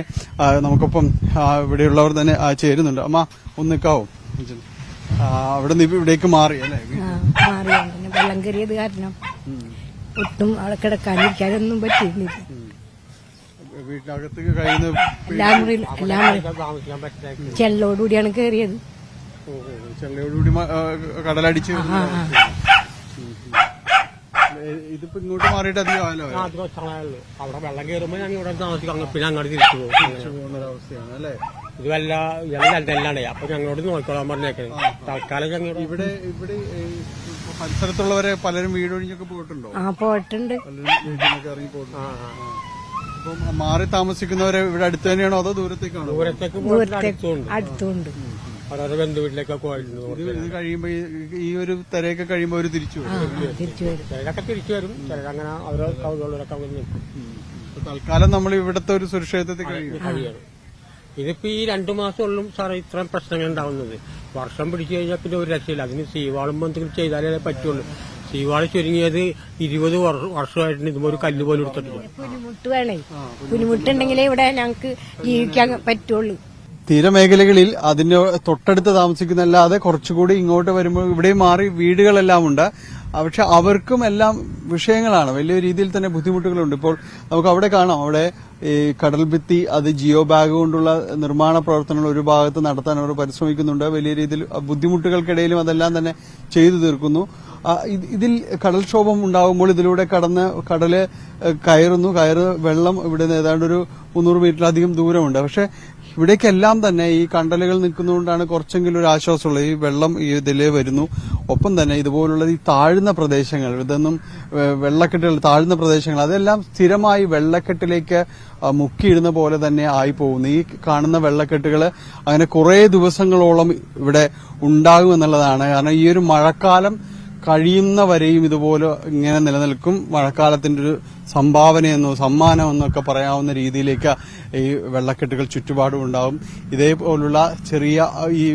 നമുക്കൊപ്പം ഇവിടെയുള്ളവർ തന്നെ ചേരുന്നുണ്ട്. അമ്മ ഒന്ന് നിൽക്കാവോ? ആ, അവിടെ നിന്ന് ഇവിടേക്ക് മാറി അല്ലേ? വെള്ളം കയറിയത് കാരണം ഒട്ടും അവിടെ കിടക്കാനിരിക്കാനൊന്നും പറ്റിയിരുന്നില്ല വീട്ടിനകത്ത് കഴിയുന്ന എല്ലാ മുറിയിലും എല്ലാ മുറിയിലും ചെള്ളോടുകൂടിയാണ് കയറിയത് ചെള്ളയോടുകൂടി കടലടിച്ച് ഇതിപ്പോ ഇങ്ങോട്ട് മാറിയിട്ട് അധികം ആലോ അവിടെ വെള്ളം കയറുമ്പോ ഞങ്ങൾ ഇവിടെ താമസിക്കും. അങ്ങ് പിന്നെ അങ്ങോട്ട് തിരിച്ചു പോകും. ഒരു അവസ്ഥയാണ് അല്ലേ? ഇത് വല്ല ഞങ്ങൾ രണ്ടെല്ലാണ്ടേ അപ്പൊ ഞങ്ങളോട് നോക്കിക്കോളാൻ പറഞ്ഞേക്കണേ. തൽക്കാലം ഞങ്ങൾ ഇവിടെ ഇവിടെ പരിസരത്തുള്ളവരെ പലരും വീടൊഴിഞ്ഞൊക്കെ പോയിട്ടുണ്ടോ? ആ പോയിട്ടുണ്ട്. പലരും വീടിനൊക്കെ ഇറങ്ങി പോയിട്ടുണ്ട്. അപ്പം മാറി താമസിക്കുന്നവരെ ഇവിടെ അടുത്ത് തന്നെയാണോ അതോ ദൂരത്തേക്കാണോ? ദൂരത്തേക്ക് അടുത്തുണ്ട്. ഇത് ഇത് കഴിയുമ്പോ ഈ- ഈ ഒരു തിരയൊക്കെ കഴിയുമ്പോ അവർ തിരിച്ചു വരും. തിരിച്ചു വരും. ചിലരൊക്കെ തിരിച്ചു വരും. ചിലരങ്ങനെ അവരോ കൗതുള്ളവരൊക്കെ അവിടെ നിൽക്കും. അപ്പൊ തൽക്കാലം നമ്മൾ ഇവിടുത്തെ ഒരു സുരക്ഷിതത്വത്തിൽ കഴിയും കഴിയണം. ഇതിപ്പോ ഈ രണ്ടു മാസമുള്ളും സാറേ ഇത്രയും പ്രശ്നങ്ങൾ ഉണ്ടാവുന്നത്. വർഷം പിടിച്ചു കഴിഞ്ഞാൽ പിന്നെ ഒരു രക്ഷയില്ല. അതിന് സീവാളുമ്പോ എന്തെങ്കിലും ചെയ്താലേ പറ്റുള്ളൂ. സീവാൾ ചുരുങ്ങിയത് ഇരുപത് വർഷ- വർഷമായിട്ട് ഒരു കല്ല് പോലും എടുത്തിട്ടില്ല. പുലിമുട്ട് വേണേ. പുലിമുട്ടുണ്ടെങ്കിലേ ഇവിടെ ഞങ്ങൾക്ക് ജീവിക്കാൻ പറ്റുള്ളൂ. തീരമേഖലകളിൽ അതിന്റെ തൊട്ടടുത്ത് താമസിക്കുന്നല്ലാതെ കുറച്ചുകൂടി ഇങ്ങോട്ട് വരുമ്പോൾ ഇവിടെയും മാറി വീടുകളെല്ലാം ഉണ്ട്. പക്ഷെ അവർക്കും എല്ലാം വിഷയങ്ങളാണ്. വലിയ രീതിയിൽ തന്നെ ബുദ്ധിമുട്ടുകളുണ്ട്. ഇപ്പോൾ നമുക്ക് അവിടെ കാണാം. അവിടെ ഈ കടൽ ഭിത്തി അത് ജിയോ ബാഗ് കൊണ്ടുള്ള നിർമ്മാണ പ്രവർത്തനങ്ങൾ ഒരു ഭാഗത്ത് നടത്താൻ അവർ പരിശ്രമിക്കുന്നുണ്ട്. വലിയ രീതിയിൽ ബുദ്ധിമുട്ടുകൾക്കിടയിലും അതെല്ലാം തന്നെ ചെയ്തു തീർക്കുന്നു. ഇതിൽ കടൽക്ഷോഭം ഉണ്ടാകുമ്പോൾ ഇതിലൂടെ കടന്ന് കടൽ കയറുന്നു. കയറ് വെള്ളം ഇവിടെ നിന്ന് ഏതാണ്ട് ഒരു മുന്നൂറ് മീറ്ററിലധികം ദൂരമുണ്ട്. പക്ഷെ ഇവിടേക്കെല്ലാം തന്നെ ഈ കണ്ടലുകൾ നിൽക്കുന്നതുകൊണ്ടാണ് കുറച്ചെങ്കിലും ഒരു ആശ്വാസമുള്ളത്. ഈ വെള്ളം ഈ ഇതിലേ വരുന്നു. ഒപ്പം തന്നെ ഇതുപോലുള്ള ഈ താഴ്ന്ന പ്രദേശങ്ങൾ ഇതൊന്നും വെള്ളക്കെട്ടുകൾ താഴ്ന്ന പ്രദേശങ്ങൾ അതെല്ലാം സ്ഥിരമായി വെള്ളക്കെട്ടിലേക്ക് മുക്കിയിടുന്ന പോലെ തന്നെ ആയി പോകുന്നു ഈ കാണുന്ന വെള്ളക്കെട്ടുകൾ അങ്ങനെ കുറേ ദിവസങ്ങളോളം ഇവിടെ ഉണ്ടാകും എന്നുള്ളതാണ്. കാരണം ഈ ഒരു മഴക്കാലം കഴിയുന്നവരെയും ഇതുപോലെ ഇങ്ങനെ നിലനിൽക്കും. മഴക്കാലത്തിന്റെ ഒരു സംഭാവനയെന്നോ സമ്മാനമെന്നൊക്കെ പറയാവുന്ന രീതിയിലേക്ക് ഈ വെള്ളക്കെട്ടുകൾ ചുറ്റുപാടും ഉണ്ടാവും. ഇതേപോലുള്ള ചെറിയ ഈ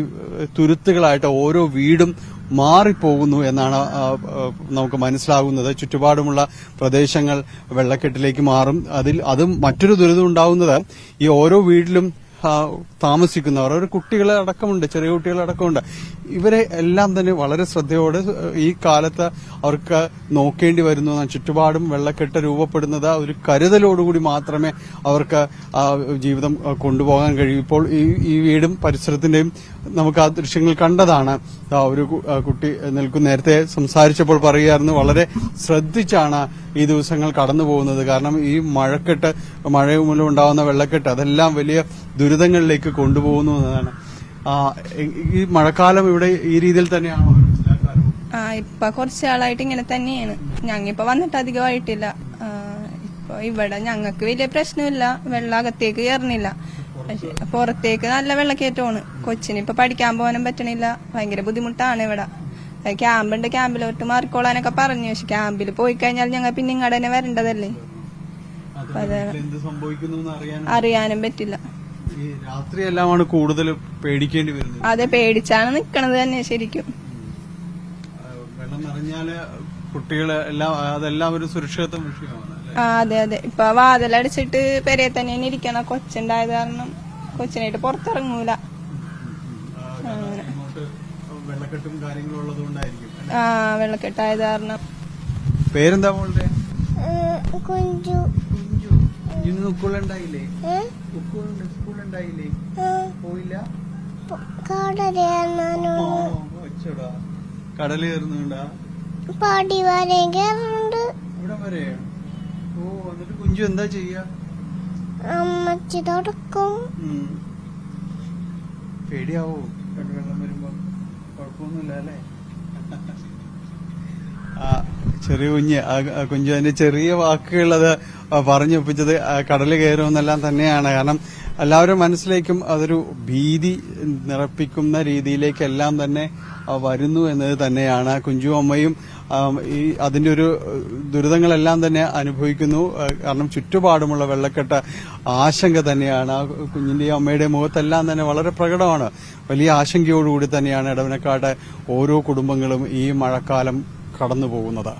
തുരുത്തുകളായിട്ട് ഓരോ വീടും മാറിപ്പോകുന്നു എന്നാണ് നമുക്ക് മനസ്സിലാകുന്നത്. ചുറ്റുപാടുമുള്ള പ്രദേശങ്ങൾ വെള്ളക്കെട്ടിലേക്ക് മാറും. അതിൽ അതും മറ്റൊരു ദുരിതം ഉണ്ടാകുന്നത് ഈ ഓരോ വീട്ടിലും താമസിക്കുന്നവർ. അവർ കുട്ടികളെ അടക്കമുണ്ട് ചെറിയ കുട്ടികളെ അടക്കമുണ്ട്. ഇവരെ എല്ലാം തന്നെ വളരെ ശ്രദ്ധയോടെ ഈ കാലത്ത് അവർക്ക് നോക്കേണ്ടി വരുന്നു. ചുറ്റുപാടും വെള്ളക്കെട്ട് രൂപപ്പെടുന്നത്. ഒരു കരുതലോടുകൂടി മാത്രമേ അവർക്ക് ജീവിതം കൊണ്ടുപോകാൻ കഴിയൂ. ഇപ്പോൾ ഈ ഈ വീടും പരിസരത്തിന്റെയും നമുക്ക് ആ ദൃശ്യങ്ങൾ കണ്ടതാണ്. ഒരു കുട്ടി നിൽക്കും നേരത്തെ സംസാരിച്ചപ്പോൾ പറയുകയായിരുന്നു വളരെ ശ്രദ്ധിച്ചാണ് ഈ ദിവസങ്ങൾ കടന്നു പോകുന്നത് കാരണം ഈ മഴക്കെട്ട് മഴ മൂലം ഉണ്ടാകുന്ന വെള്ളക്കെട്ട് അതെല്ലാം വലിയ ദുരിതങ്ങളിലേക്ക് കൊണ്ടുപോകുന്നു എന്നതാണ്. ഈ- മഴക്കാലം ഇവിടെ ഈ രീതിയിൽ തന്നെയാണോ? ആ ഇപ്പൊ കുറച്ചാളായിട്ട് ഇങ്ങനെ തന്നെയാണ്. ഞങ്ങിപ്പോ വന്നിട്ട് അധികമായിട്ടില്ല. ഇപ്പൊ ഇവിടെ ഞങ്ങൾക്ക് വലിയ പ്രശ്നമില്ല. വെള്ളം അകത്തേക്ക് കയറുന്നില്ല പക്ഷെ പുറത്തേക്ക് നല്ല വെള്ളക്കയറ്റമാണ് കൊച്ചിന് ഇപ്പൊ പഠിക്കാൻ പോകാനും പറ്റണില്ല. ഭയങ്കര ബുദ്ധിമുട്ടാണ് ഇവിടെ. ക്യാമ്പുണ്ട് ക്യാമ്പിലോട്ട് മാറിക്കോളാനൊക്കെ പറഞ്ഞു. പക്ഷെ ക്യാമ്പിൽ പോയി കഴിഞ്ഞാൽ ഞങ്ങൾ പിന്നെ ഇങ്ങടനെ തന്നെ വരേണ്ടതല്ലേ അറിയാനും പറ്റില്ല. ഈ രാത്രിയെല്ലാമാണ് കൂടുതൽ പേടിക്കേണ്ടി വരുന്നത്. അതെ പേടിച്ചാണ് നിക്കണത് തന്നെ ശരിക്കും. വെള്ളം നിറഞ്ഞാൽ കുട്ടികളെ എല്ലാം അതെല്ലാം ഒരു സുരക്ഷിതത്വം വിഷയമാണ് ആ അതെ അതെ. ഇപ്പൊ വാതിലടിച്ചിട്ട് പെരയെ തന്നെ ഇരിക്കണം. കൊച്ചുണ്ടായത് കാരണം കൊച്ചിനായിട്ട് പുറത്തിറങ്ങൂല. ആ, കാരണം ഇങ്ങോട്ട് വെള്ളക്കെട്ടും കാര്യങ്ങളും ഉള്ളതുകൊണ്ടായിരിക്കും ആ വെള്ളക്കെട്ടായത് കാരണം. പേരെന്താ മോളുടെ? കുഞ്ചു. ഇന്ന് സ്കൂളുണ്ടായില്ലേ സ്കൂളുണ്ടായില്ലേ പോയില്ല? കടൽ കയറുന്നുണ്ടാ പാടി വരയ്ക്കാറുണ്ട് ഇവിടെ വരെ? ഓ എന്നിട്ട് കുഞ്ചു എന്താ ചെയ്യാ? അമ്മച്ചി തുടക്കും. പേടിയാവോ? വെള്ളം വരുമ്പോ കുഴപ്പമൊന്നുമില്ല അല്ലേ? ആ ചെറിയ കുഞ്ഞ് ആ കുഞ്ഞു അതിന്റെ ചെറിയ വാക്കുകൾ അത് പറഞ്ഞൊപ്പിച്ചത് ആ കടൽ കയറുമെന്നെല്ലാം തന്നെയാണ്. കാരണം എല്ലാവരും മനസ്സിലേക്കും അതൊരു ഭീതി നിറപ്പിക്കുന്ന രീതിയിലേക്കെല്ലാം തന്നെ വരുന്നു എന്നത് തന്നെയാണ്. കുഞ്ചു അമ്മയും ഈ അതിന്റെ ഒരു ദുരിതങ്ങളെല്ലാം തന്നെ അനുഭവിക്കുന്നു. കാരണം ചുറ്റുപാടുമുള്ള വെള്ളക്കെട്ട ആശങ്ക തന്നെയാണ്. ആ കുഞ്ഞിന്റെയും അമ്മയുടെയും മുഖത്തെല്ലാം തന്നെ വളരെ പ്രകടമാണ്. വലിയ ആശങ്കയോടുകൂടി തന്നെയാണ് ഇടവനക്കാട് ഓരോ കുടുംബങ്ങളും ഈ മഴക്കാലം കടന്നു പോകുന്നത്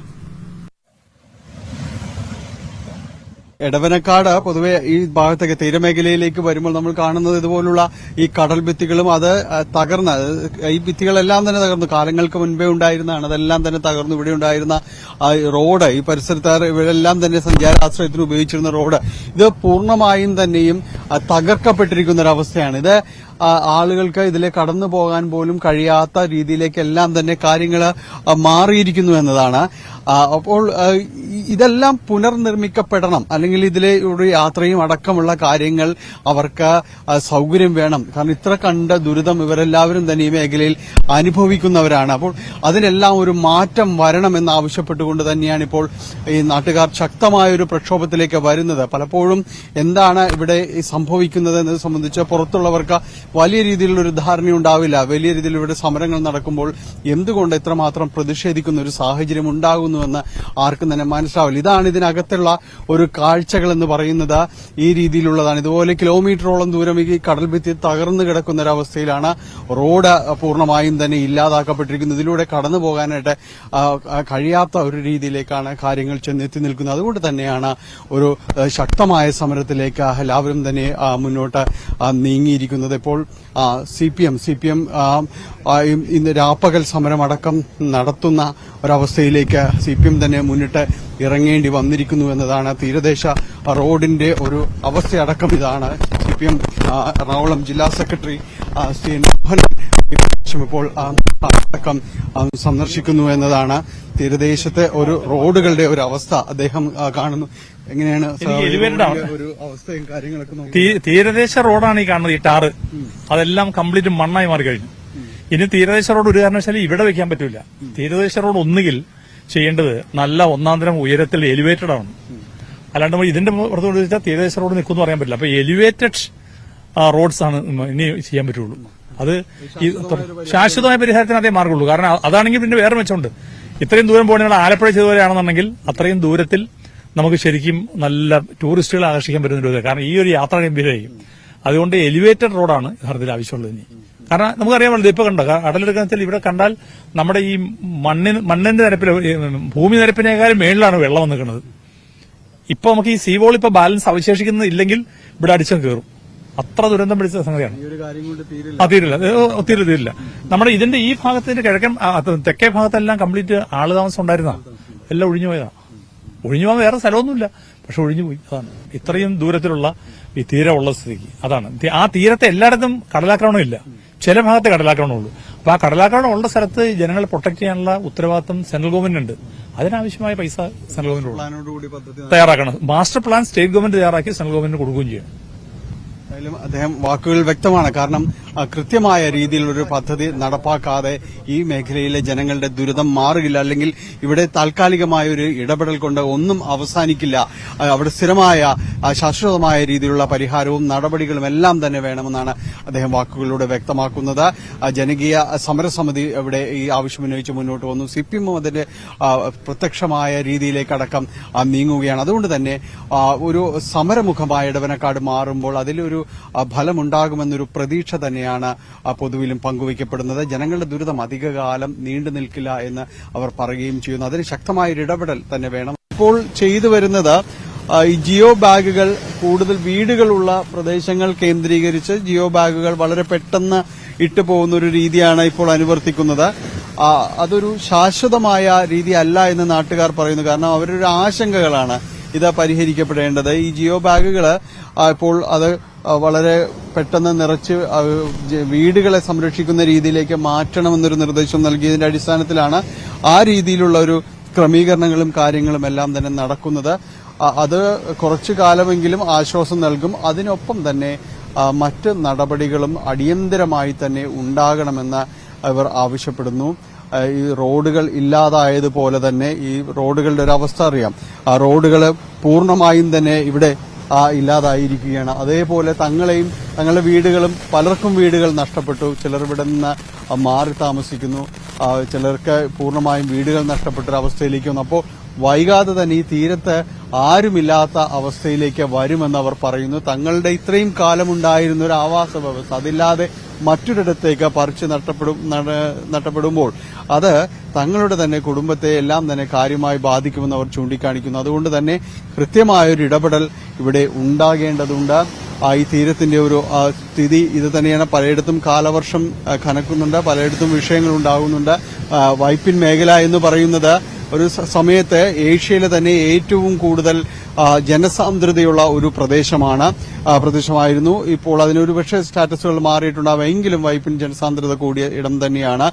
എടവനക്കാട് പൊതുവെ ഈ ഭാഗത്തേക്ക് തീരമേഖലയിലേക്ക് വരുമ്പോൾ നമ്മൾ കാണുന്നത് ഇതുപോലുള്ള ഈ കടൽ ഭിത്തികളും അത് തകർന്ന ഈ ഭിത്തികളെല്ലാം തന്നെ തകർന്നു. കാലങ്ങൾക്ക് മുൻപേ ഉണ്ടായിരുന്നതാണ്. അതെല്ലാം തന്നെ തകർന്നു. ഇവിടെ ഉണ്ടായിരുന്ന റോഡ് ഈ പരിസരത്ത് ഇവരെല്ലാം തന്നെ സഞ്ചാരാശ്രയത്തിന് ഉപയോഗിച്ചിരുന്ന റോഡ്. ഇത് പൂർണമായും തന്നെയും തകർക്കപ്പെട്ടിരിക്കുന്ന ഒരവസ്ഥയാണ് ഇത് ആളുകൾക്ക് ഇതിലെ കടന്നു പോകാൻ പോലും കഴിയാത്ത രീതിയിലേക്കെല്ലാം തന്നെ കാര്യങ്ങൾ മാറിയിരിക്കുന്നു എന്നതാണ്. അപ്പോൾ ഇതെല്ലാം പുനർനിർമ്മിക്കപ്പെടണം. അല്ലെങ്കിൽ ഇതിലെ ഒരു യാത്രയും അടക്കമുള്ള കാര്യങ്ങൾ അവർക്ക് സൗകര്യം വേണം. കാരണം ഇത്ര കണ്ട ദുരിതം ഇവരെല്ലാവരും തന്നെ ഈ മേഖലയിൽ അനുഭവിക്കുന്നവരാണ്. അപ്പോൾ അതിനെല്ലാം ഒരു മാറ്റം വരണമെന്ന് ആവശ്യപ്പെട്ടുകൊണ്ട് തന്നെയാണ് ഇപ്പോൾ ഈ നാട്ടുകാർ ശക്തമായ ഒരു പ്രക്ഷോഭത്തിലേക്ക് വരുന്നത്. പലപ്പോഴും എന്താണ് ഇവിടെ സംഭവിക്കുന്നത് എന്നത് സംബന്ധിച്ച് പുറത്തുള്ളവർക്ക് വലിയ രീതിയിലുള്ള ഒരു ധാരണയുണ്ടാവില്ല വലിയ രീതിയിൽ ഇവിടെ സമരങ്ങൾ നടക്കുമ്പോൾ എന്തുകൊണ്ട് ഇത്രമാത്രം പ്രതിഷേധിക്കുന്ന ഒരു സാഹചര്യം ഉണ്ടാകുന്നുവെന്ന് ആർക്കും തന്നെ മനസ്സിലാവില്ല. ഇതാണ് ഇതിനകത്തുള്ള ഒരു കാഴ്ചകൾ എന്ന് പറയുന്നത്. ഈ രീതിയിലുള്ളതാണ്. ഇതുപോലെ കിലോമീറ്ററോളം ദൂരം ഈ കടൽ ഭിത്തി തകർന്നു കിടക്കുന്ന ഒരവസ്ഥയിലാണ് റോഡ് പൂർണമായും തന്നെ ഇല്ലാതാക്കപ്പെട്ടിരിക്കുന്നത്. ഇതിലൂടെ കടന്നു പോകാനായിട്ട് കഴിയാത്ത ഒരു രീതിയിലേക്കാണ് കാര്യങ്ങൾ ചെന്നെത്തി നിൽക്കുന്നത്. അതുകൊണ്ട് തന്നെയാണ് ഒരു ശക്തമായ സമരത്തിലേക്ക് എല്ലാവരും തന്നെ മുന്നോട്ട് നീങ്ങിയിരിക്കുന്നത്. ഇപ്പോൾ C P M C P M ഇന്ന് രാപ്പകൽ സമരമടക്കം നടത്തുന്ന ഒരവസ്ഥയിലേക്ക് സി പി എം തന്നെ മുന്നിട്ട് ഇറങ്ങേണ്ടി വന്നിരിക്കുന്നു എന്നതാണ് തീരദേശ റോഡിന്റെ ഒരു അവസ്ഥയടക്കം ഇതാണ്. സി പി എം എറണാകുളം ജില്ലാ സെക്രട്ടറി സി. എൻ. മോഹൻ ഇപ്പോൾ അടക്കം സന്ദർശിക്കുന്നു എന്നതാണ് തീരദേശത്തെ ഒരു റോഡുകളുടെ ഒരു അവസ്ഥ അദ്ദേഹം കാണുന്നു. എങ്ങനെയാണ് ഒരു അവസ്ഥയും കാര്യങ്ങളൊക്കെ തീരദേശ റോഡാണ് ഈ കാണുന്നത് ഈ ടാറ്. അതെല്ലാം കംപ്ലീറ്റ് മണ്ണായി മാറി കഴിഞ്ഞു ഇനി തീരദേശ റോഡ് ഒരു കാരണവശാലും ഇവിടെ വെക്കാൻ പറ്റില്ല തീരദേശ റോഡ് ഒന്നുകിൽ ചെയ്യേണ്ടത് നല്ല ഒന്നാം തരം ഉയരത്തിൽ എലിവേറ്റഡ് ആണ്. അല്ലാണ്ട് നമ്മൾ ഇതിന്റെ പുറത്ത് തീരദേശ റോഡ് നിൽക്കുമെന്ന് പറയാൻ പറ്റില്ല. അപ്പൊ എലിവേറ്റഡ് റോഡ്സ് ആണ് ഇനി ചെയ്യാൻ പറ്റുള്ളൂ. അത് ഈ ശാശ്വതമായ പരിഹാരത്തിന് അതേ മാർഗമുള്ളൂ. കാരണം അതാണെങ്കിൽ പിന്നെ വേറെ മെച്ചമുണ്ട്. ഇത്രയും ദൂരം പോകണ ആലപ്പുഴ ചെയ്തവരാണെന്നുണ്ടെങ്കിൽ അത്രയും ദൂരത്തിൽ നമുക്ക് ശരിക്കും നല്ല ടൂറിസ്റ്റുകളെ ആകർഷിക്കാൻ പറ്റുന്ന ഒരു. കാരണം ഈ ഒരു യാത്ര ഗംഭീരമായിരിക്കും അതുകൊണ്ട് എലിവേറ്റഡ് റോഡാണ് യഥാർത്ഥത്തിൽ ആവശ്യമുള്ളത് ഇനി. കാരണം നമുക്കറിയാമല്ലോ ഇപ്പൊ കണ്ടോ? കടലെടുക്കുന്ന വെച്ചാൽ ഇവിടെ കണ്ടാൽ നമ്മുടെ ഈ മണ്ണിന് മണ്ണിന്റെ നിരപ്പിൽ ഭൂമി നിരപ്പിനേക്കാളും മേളിലാണ് വെള്ളം വന്നിരിക്കുന്നത്. ഇപ്പൊ നമുക്ക് ഈ സീവോൾ ഇപ്പൊ ബാലൻസ് അവശേഷിക്കുന്നത് ഇല്ലെങ്കിൽ ഇവിടെ അടിച്ചും കയറും. അത്ര ദുരന്തം പിടിച്ച സംഗതിയാണ്. ആ തീരില്ല. അത് തീരില്ല നമ്മുടെ ഇതിന്റെ ഈ ഭാഗത്തിന്റെ കിഴക്കൻ തെക്കേ ഭാഗത്തെല്ലാം കംപ്ലീറ്റ് ആൾ താമസം ഉണ്ടായിരുന്ന എല്ലാം ഒഴിഞ്ഞു പോയതാ. ഒഴിഞ്ഞു പോകാൻ വേറെ സ്ഥലമൊന്നുമില്ല. പക്ഷെ ഒഴിഞ്ഞു പോയി. അതാണ്. ഇത്രയും ദൂരത്തിലുള്ള ഈ തീരമുള്ള സ്ഥിതിക്ക്. അതാണ്. ആ തീരത്തെ എല്ലായിടത്തും കടലാക്രമണം ഇല്ല. ചില ഭാഗത്തെ കടലാക്രമണമുള്ളൂ അപ്പൊ ആ കടലാക്രമണം ഉള്ള സ്ഥലത്ത് ജനങ്ങളെ പ്രൊട്ടക്ട് ചെയ്യാനുള്ള ഉത്തരവാദിത്തം സെൻട്രൽ ഗവൺമെന്റ് ഉണ്ട് അതിനാവശ്യമായ പൈസ സെൻട്രൽ ഗവൺമെന്റ് തയ്യാറാക്കണം. മാസ്റ്റർ പ്ലാൻ സ്റ്റേറ്റ് ഗവൺമെന്റ് തയ്യാറാക്കി സെൻട്രൽ ഗവൺമെന്റ് കൊടുക്കുകയും ചെയ്യണം എന്തായാലും അദ്ദേഹം വാക്കുകൾ വ്യക്തമാണ്. കാരണം കൃത്യമായ രീതിയിലൊരു പദ്ധതി നടപ്പാക്കാതെ ഈ മേഖലയിലെ ജനങ്ങളുടെ ദുരിതം മാറുകയില്ല. അല്ലെങ്കിൽ ഇവിടെ താൽക്കാലികമായ ഒരു ഇടപെടൽ കൊണ്ട് ഒന്നും അവസാനിക്കില്ല. അവിടെ സ്ഥിരമായ ശാശ്വതമായ രീതിയിലുള്ള പരിഹാരവും നടപടികളും എല്ലാം തന്നെ വേണമെന്നാണ് അദ്ദേഹം വാക്കുകളിലൂടെ വ്യക്തമാക്കുന്നത്. ജനകീയ സമരസമിതി ഇവിടെ ഈ ആവശ്യമുന്നയിച്ച് മുന്നോട്ട് വന്നു. സി പി എം അതിന്റെ പ്രത്യക്ഷമായ രീതിയിലേക്കടക്കം നീങ്ങുകയാണ്. അതുകൊണ്ട് തന്നെ ഒരു സമരമുഖമായ ഇടവനക്കാട് മാറുമ്പോൾ അതിലൊരു ഫലമുണ്ടാകുമെന്നൊരു പ്രതീക്ഷ തന്നെയാണ് ആ, പൊതുവിലും പങ്കുവയ്ക്കപ്പെടുന്നത്. ജനങ്ങളുടെ ദുരിതം അധികകാലം നീണ്ടു നിൽക്കില്ല എന്ന് അവർ പറയുകയും ചെയ്യുന്നു. അതിന് ശക്തമായ ഒരു ഇടപെടൽ തന്നെ വേണം. ഇപ്പോൾ ചെയ്തു വരുന്നത് ഈ ജിയോ ബാഗുകൾ കൂടുതൽ വീടുകളുള്ള പ്രദേശങ്ങൾ കേന്ദ്രീകരിച്ച് ജിയോ ബാഗുകൾ വളരെ പെട്ടെന്ന് ഇട്ടുപോകുന്ന ഒരു രീതിയാണ് ഇപ്പോൾ അനുവർത്തിക്കുന്നത്. അതൊരു ശാശ്വതമായ രീതി അല്ല എന്ന് നാട്ടുകാർ പറയുന്നു. കാരണം അവരൊരു ആശങ്കകളാണ്. ഇത് പരിഹരിക്കപ്പെടേണ്ടത്. ഈ ജിയോ ബാഗുകൾ ഇപ്പോൾ അത് വളരെ പെട്ടെന്ന് നിറച്ച് വീടുകളെ സംരക്ഷിക്കുന്ന രീതിയിലേക്ക് മാറ്റണമെന്നൊരു നിർദ്ദേശം നൽകിയതിന്റെ അടിസ്ഥാനത്തിലാണ് ആ രീതിയിലുള്ള ഒരു ക്രമീകരണങ്ങളും കാര്യങ്ങളും എല്ലാം തന്നെ നടക്കുന്നത്. അത് കുറച്ചു കാലമെങ്കിലും ആശ്വാസം നൽകും. അതിനൊപ്പം തന്നെ മറ്റ് നടപടികളും അടിയന്തരമായി തന്നെ ഉണ്ടാകണമെന്ന് അവർ ആവശ്യപ്പെടുന്നു. ഈ റോഡുകൾ ഇല്ലാതായതുപോലെ തന്നെ ഈ റോഡുകളുടെ ഒരു അവസ്ഥ അറിയാം. ആ റോഡുകൾ പൂർണമായും തന്നെ ഇവിടെ ഇല്ലാതായിരിക്കുകയാണ്. അതേപോലെ തങ്ങളെയും തങ്ങളുടെ വീടുകളും പലർക്കും വീടുകൾ നഷ്ടപ്പെട്ടു. ചിലർ ഇവിടെ നിന്ന് മാറി താമസിക്കുന്നു. ചിലർക്ക് പൂർണമായും വീടുകൾ നഷ്ടപ്പെട്ടൊരവസ്ഥയിലേക്ക് വന്നു. അപ്പോൾ വൈകാതെ തന്നെ ഈ തീരത്ത് ആരുമില്ലാത്ത അവസ്ഥയിലേക്ക് വരുമെന്നവർ പറയുന്നു. തങ്ങളുടെ ഇത്രയും കാലമുണ്ടായിരുന്ന ഒരു ആവാസ വ്യവസ്ഥ അതില്ലാതെ മറ്റൊരിടത്തേക്ക് പറിച്ചു നഷ്ടപ്പെടും നട്ടപ്പെടുമ്പോൾ അത് തങ്ങളുടെ തന്നെ കുടുംബത്തെ എല്ലാം തന്നെ കാര്യമായി ബാധിക്കുമെന്ന് അവർ ചൂണ്ടിക്കാണിക്കുന്നു. അതുകൊണ്ട് തന്നെ കൃത്യമായൊരു ഇടപെടൽ ഇവിടെ ഉണ്ടാകേണ്ടതുണ്ട്. ഈ തീരത്തിന്റെ ഒരു സ്ഥിതി ഇത് തന്നെയാണ്. പലയിടത്തും കാലവർഷം കനക്കുന്നുണ്ട്. പലയിടത്തും വിഷയങ്ങൾ ഉണ്ടാകുന്നുണ്ട്. വൈപ്പിൻ മേഖല എന്ന് പറയുന്നത് ഒരു സമയത്ത് ഏഷ്യയിലെ തന്നെ ഏറ്റവും കൂടുതൽ ജനസാന്ദ്രതയുള്ള ഒരു പ്രദേശമാണ് പ്രദേശമായിരുന്നു. ഇപ്പോൾ അതിനൊരു പക്ഷേ സ്റ്റാറ്റസുകൾ മാറിയിട്ടുണ്ടാവും. എങ്കിലും വൈപ്പിൻ ജനസാന്ദ്രത കൂടിയ ഇടം തന്നെയാണ്.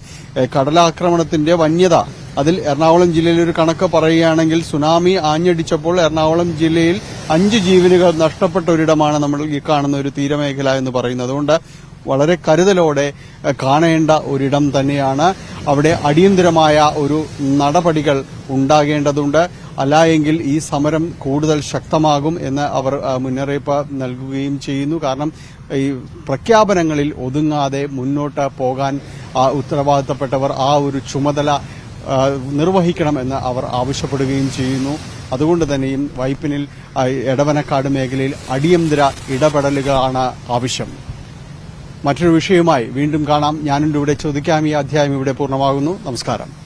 കടലാക്രമണത്തിന്റെ വന്യത. അതിൽ എറണാകുളം ജില്ലയിൽ ഒരു കണക്ക് പറയുകയാണെങ്കിൽ സുനാമി ആഞ്ഞടിച്ചപ്പോൾ എറണാകുളം ജില്ലയിൽ അഞ്ച് ജീവനുകൾ നഷ്ടപ്പെട്ട ഒരിടമാണ് നമ്മൾ ഈ കാണുന്ന ഒരു തീരമേഖല എന്ന് പറയുന്നത്. അതുകൊണ്ട് വളരെ കരുതലോടെ കാണേണ്ട ഒരിടം തന്നെയാണ്. അവിടെ അടിയന്തരമായ ഒരു നടപടികൾ ഉണ്ടാകേണ്ടതുണ്ട്. അല്ലായെങ്കിൽ ഈ സമരം കൂടുതൽ ശക്തമാകും എന്ന് അവർ മുന്നറിയിപ്പ് നൽകുകയും ചെയ്യുന്നു. കാരണം ഈ പ്രഖ്യാപനങ്ങളിൽ ഒതുങ്ങാതെ മുന്നോട്ട് പോകാൻ ഉത്തരവാദിത്തപ്പെട്ടവർ ആ ഒരു ചുമതല നിർവഹിക്കണമെന്ന് അവർ ആവശ്യപ്പെടുകയും ചെയ്യുന്നു. അതുകൊണ്ട് തന്നെയും വൈപ്പിനിൽ എടവനക്കാട് മേഖലയിൽ അടിയന്തര ഇടപെടലുകളാണ് ആവശ്യം. മറ്റൊരു വിഷയവുമായി വീണ്ടും കാണാം. ഞാനുണ്ട് ഇവിടെ ചോദിക്കാം. ഈ അധ്യായം ഇവിടെ പൂർണമാകുന്നു. നമസ്കാരം.